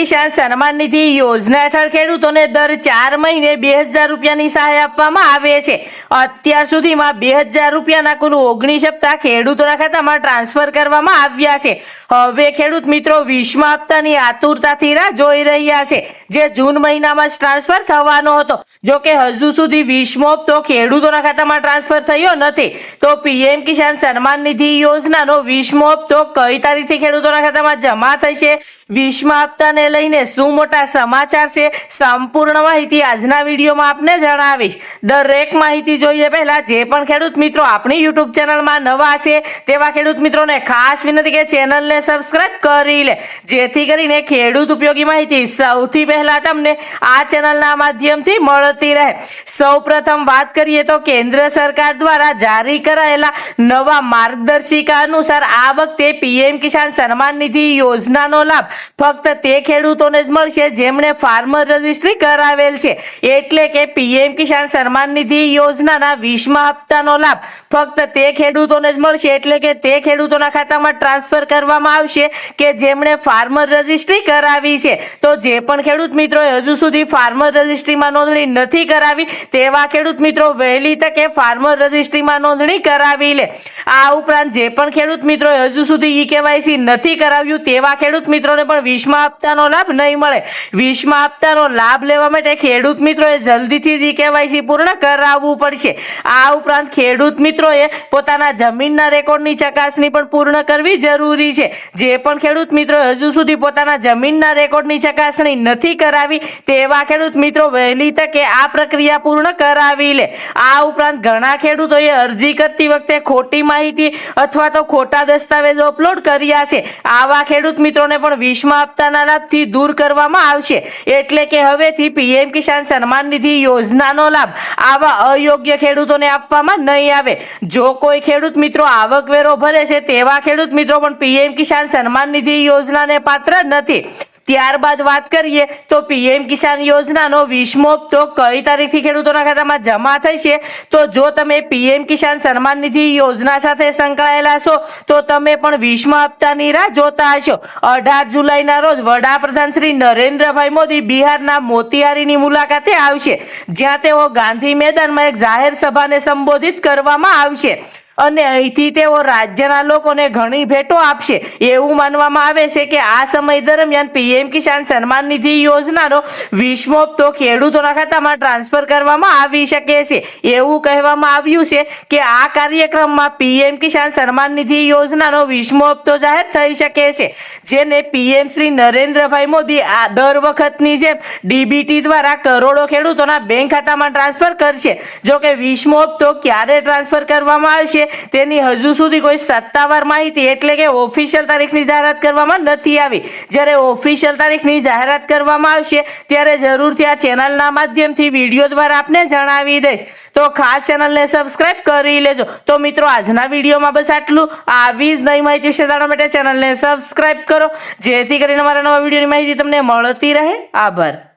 કિસાન સન્માન નિધિ યોજના હેઠળ ખેડૂતોને દર ચાર મહિને બે હજાર રૂપિયાની સહાય આપવામાં આવે છે. અત્યાર સુધીમાં બે હજાર રૂપિયાના કુલ ઓગણીસ હપ્તા ખેડૂતોના ખાતામાં ટ્રાન્સફર કરવામાં આવ્યા છે. હવે ખેડૂત મિત્રો વીસમા હપ્તાની આતુરતાથી રાહ જોઈ રહ્યા છે. જે જૂન મહિનામાં ટ્રાન્સફર થવાનો હતો. જો કે હજુ સુધી વીસમો હપ્તો ખેડૂતોના ખાતામાં ટ્રાન્સફર થયો નથી. તો પીએમ કિસાન સન્માન નિધિ યોજનાનો વીસમો હપ્તો કઈ તારીખથી ખેડૂતોના ખાતામાં જમા થશે? વીસમા હપ્તાને લઈને શું મોટા સમાચાર છે સંપૂર્ણ માહિતી આજના વિડીયોમાં આપને જણાવીશ. દરેક માહિતી જોઈએ પહેલા જે પણ ખેડૂત મિત્રો આપણી યુટ્યુબ ચેનલમાં નવા છે તેવા ખેડૂત મિત્રોને ખાસ વિનંતી કે ચેનલને સબસ્ક્રાઇબ કરી લે. જેથી કરીને ખેડૂત ઉપયોગી માહિતી સૌથી પહેલા તમને આ ચેનલના માધ્યમથી મળતી રહે. સૌપ્રથમ વાત કરીએ તો કેન્દ્ર સરકાર દ્વારા જારી કરાયેલા નવા માર્ગદર્શિકા અનુસાર આ વખતે પીએમ કિસાન સન્માન નિધિ યોજનાનો લાભ ફક્ત તે ખેડૂતોને જ મળશે, જેમણે ફાર્મર રજિસ્ટ્રી કરાવેલ છે. એટલે કે પીએમ કિસાન સન્માન નિધિ યોજનાના વીસમા હપ્તાનો લાભ. ફક્ત તે ખેડૂતોને જ મળશે, એટલે કે તે ખેડૂતોના ખાતામાં ટ્રાન્સફર કરવામાં આવશે કે જેમણે ફાર્મર રજિસ્ટ્રી કરાવી છે. તો જે પણ ખેડૂત મિત્રોએ હજુ સુધી ફાર્મર રજિસ્ટ્રીમાં નોંધણી નથી કરાવી, તેવા ખેડૂત મિત્રો વહેલી તકે ફાર્મર રજિસ્ટ્રીમાં નોંધણી કરાવી લે. આ ઉપરાંત જે પણ ખેડૂત મિત્રોએ હજુ સુધી ઈ કેવાયસી નથી કરાવ્યું, તેવા ખેડૂત મિત્રોને પણ વીસમા હપ્તાનો લાભ નહીં મળે. વીસમા હપ્તાનો લાભ લેવા માટે ખેડૂત મિત્રોએ જલ્દીથી જ કેવાયસી પૂર્ણ કરાવવું પડશે. આ ઉપરાંત ખેડૂત મિત્રોએ પોતાના જમીનના રેકોર્ડની ચકાસણી પણ પૂર્ણ કરવી જરૂરી છે. જે પણ ખેડૂત મિત્રો હજુ સુધી પોતાના જમીનના રેકોર્ડની ચકાસણી નથી કરાવી, તેવા ખેડૂત મિત્રો વહેલી તકે આ પ્રક્રિયા પૂર્ણ કરાવી લે. આ ઉપરાંત ઘણા ખેડૂતોએ અરજી કરતી વખતે ખોટી માહિતી અથવા તો ખોટા દસ્તાવેજો અપલોડ કર્યા છે. આવા ખેડૂત મિત્રોને પણ વીસમા હપ્તાના લાભથી દૂર કરવામાં આવશે. એટલે કે હવેથી પીએમ કિસાન સન્માન નિધિ યોજનાનો લાભ આવા અયોગ્ય ખેડૂતોને આપવામાં નહીં આવે. જો કોઈ ખેડૂત મિત્રો આવકવેરો ભરે છે તેવા ખેડૂત મિત્રો પણ પીએમ કિસાન સન્માન નિધિ યોજનાને પાત્ર નથી. ત્યારબાદ વાત કરીએ તો પીએમ કિસાન યોજનાનો વીસમો હપ્તો કઈ તારીખથી ખેડૂતોના ખાતામાં જમા થશે? તો જો તમે પીએમ કિસાન સન્માન નિધિ યોજના સાથે સંકળાયેલા છો, તો તમે પણ વીસમા હપ્તાની રાહ જોતા હશો. અઢાર જુલાઈના રોજ વડાપ્રધાન શ્રી નરેન્દ્રભાઈ મોદી બિહારના મોતિહારીની મુલાકાતે આવશે, જ્યાં તેઓ ગાંધી મેદાનમાં એક જાહેર સભાને સંબોધિત કરવામાં આવશે. અને અહીંથી તેઓ રાજ્યના લોકોને ઘણી ભેટો આપશે. એવું માનવામાં આવે છે કે આ સમય દરમિયાન પીએમ કિસાન સન્માન નિધિ યોજનાનો વીસમો હપ્તો ખેડૂતોના ખાતામાં ટ્રાન્સફર કરવામાં આવી શકે છે. એવું કહેવામાં આવ્યું છે કે આ કાર્યક્રમમાં પીએમ કિસાન સન્માન નિધિ યોજનાનો વીસમો હપ્તો જાહેર થઈ શકે છે, જેને પીએમ શ્રી નરેન્દ્રભાઈ મોદી આ દર વખતની જેમ ડીબીટી દ્વારા કરોડો ખેડૂતોના બેંક ખાતામાં ટ્રાન્સફર કરશે. જો કે વીસમો હપ્તો ક્યારે ટ્રાન્સફર કરવામાં આવશે? તેની હજુ સુધી કોઈ સત્તાવાર માહિતી એટલે કે ઓફિશિયલ તારીખની જાહેરાત કરવામાં નથી આવી. જ્યારે ઓફિશિયલ તારીખની જાહેરાત કરવામાં આવશે, ત્યારે જરૂરથી આ ચેનલના માધ્યમથી વીડિયો દ્વારા આપને જણાવી દઈશ. તો ખાસ ચેનલને સબસ્ક્રાઇબ કરી લેજો. તો મિત્રો, આજના વિડીયોમાં બસ આટલું. આવી જ નવી માહિતી વિશે જાણવા માટે ચેનલને સબસ્ક્રાઇબ કરો. જેથી કરીને મારા નવા વિડીયોની માહિતી તમને મળતી રહે. આભાર.